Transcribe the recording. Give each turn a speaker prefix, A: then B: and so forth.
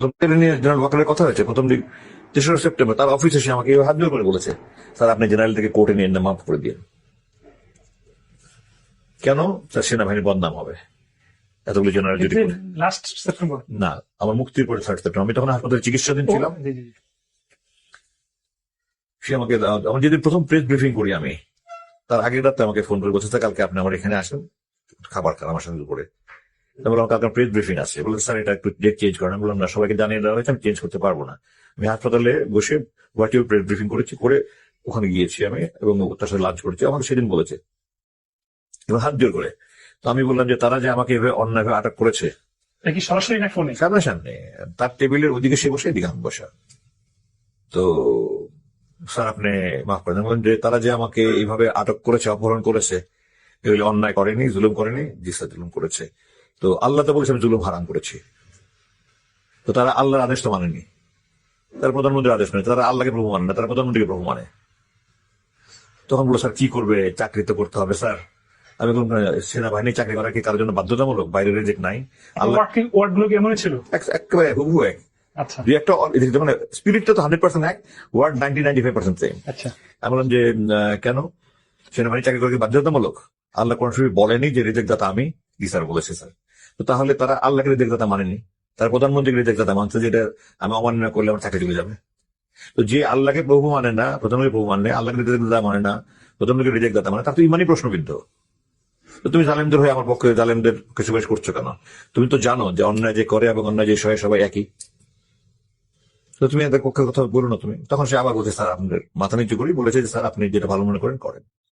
A: নিয়ে জেনারেল ওয়াকারের কথা হয়েছে প্রথম দিন তেসরা সেপ্টেম্বর তার অফিস এসে আমাকে হাত জোর করে বলেছে স্যার আপনি জেনারেল থেকে কোর্টে নিয়ে মাফ করে কেন? স্যার সেনাবাহিনীর বদনাম হবে। এতগুলো জেনারেল যদি
B: লাস্ট সেপ্টেম্বর?
A: না আমার মুক্তির পরে থার্ড সেপ্টেম্বর। আমি তখন হাসপাতালে চিকিৎসাধীন ছিলাম। সে আমাকে আমার যেদিন প্রথম প্রেস ব্রিফিং করি আমি তার আগের রাতে আমাকে ফোন করে বলছে কালকে আপনি আমার এখানে আসেন খাবার খান আমার সঙ্গে করে আমি বললাম কালকে প্রেস ব্রিফিং আছে। বলে স্যার এটা একটু ডেট চেঞ্জ করেন। বললাম না সবাইকে জানিয়ে দেওয়া হয়েছে আমি চেঞ্জ করতে পারব না। আমি হাসপাতালে বসে হোয়াটিও প্রেস ব্রিফিং করেছি করে ওখানে গিয়েছি আমি এবং তার সাথে লাঞ্চ করেছি। আমাকে সেদিন বলেছে। এবার হাত জোর করে। তো আমি বললাম যে তারা যে আমাকে এভাবে অন্যায়ভাবে আটক করেছে
B: এটা কি সরাসরি না ফোনে?
A: সামনে সামনে তার টেবিলের ওদিকে সে বসে এদিকে আমি বসা। তো স্যার আপনি মাফ করে দেন। বললেন যে তারা যে আমাকে এইভাবে আটক করেছে অপহরণ করেছে এগুলো অন্যায় করেনি জুলুম করেনি জি স্যার জুলুম করেছে। তো আল্লাহ তো বলেছে আমি জুলুম হারাম করেছি। তো তারা আল্লাহর আদেশ তো মানেনি। তারা প্রধানমন্ত্রীর আদেশ মানে তারা আল্লাহকে প্রভু মানে না তারা প্রধানমন্ত্রীকে প্রভু মানে। তখন বলল স্যার কি করবে? চাকরি তো করতে হবে স্যার। আমি বললাম সেনাবাহিনী চাকরি করা কি কারোর জন্য বাধ্যতামূলক? বাইরে রেজেক্ট নাই। আল্লাহ
B: ওয়ার্ডগুলো কি এমনই ছিল?
A: এক- একেবারে হুবহু এক।
B: আচ্ছা।
A: দুই একটা মানে স্পিরিটটা তো হান্ড্রেড পার্সেন্ট এক word ninety ninety five percent same
B: আচ্ছা।
A: আমি বললাম যে কেন? সেনাবাহিনী চাকরি করে কি বাধ্যতামূলক? আল্লাহ কোন সময় বলেনি যে রিজেক্ট দাতা আমি, জি স্যার বলেছে স্যার। তো তাহলে তারা আল্লাহকে রিজেক্ট দাতা মানেনি। তার প্রধানমন্ত্রীকে রিজেক্ট দাতা মানছে যেটা আমি অমান্য করলে আমার চাকরি চলে যাবে। তো যে আল্লাহকে প্রভু মানে না, প্রধানমন্ত্রী প্রভু মানে আল্লাহকে রিজেক্ট দাতা মানে না, প্রধানমন্ত্রীকে রিজেক্ট দাতা মানে তার তো ইমানই প্রশ্নবিদ্ধ। তো তুমি জালেমদের হয়ে আমার পক্ষে জালেমদের কিছু বেশ করছ কেন? তুমি তো জানো যে অন্যায় যে করে এবং অন্যায় যে সহে সবাই একই। তো তুমি এদের পক্ষে কথা বলো না তুমি। তখন সে আবার বলছে, স্যার, আপনাদের মাথা নিচু করি বলেছে যে, স্যার, আপনি যেটা ভালো মনে করেন করেন।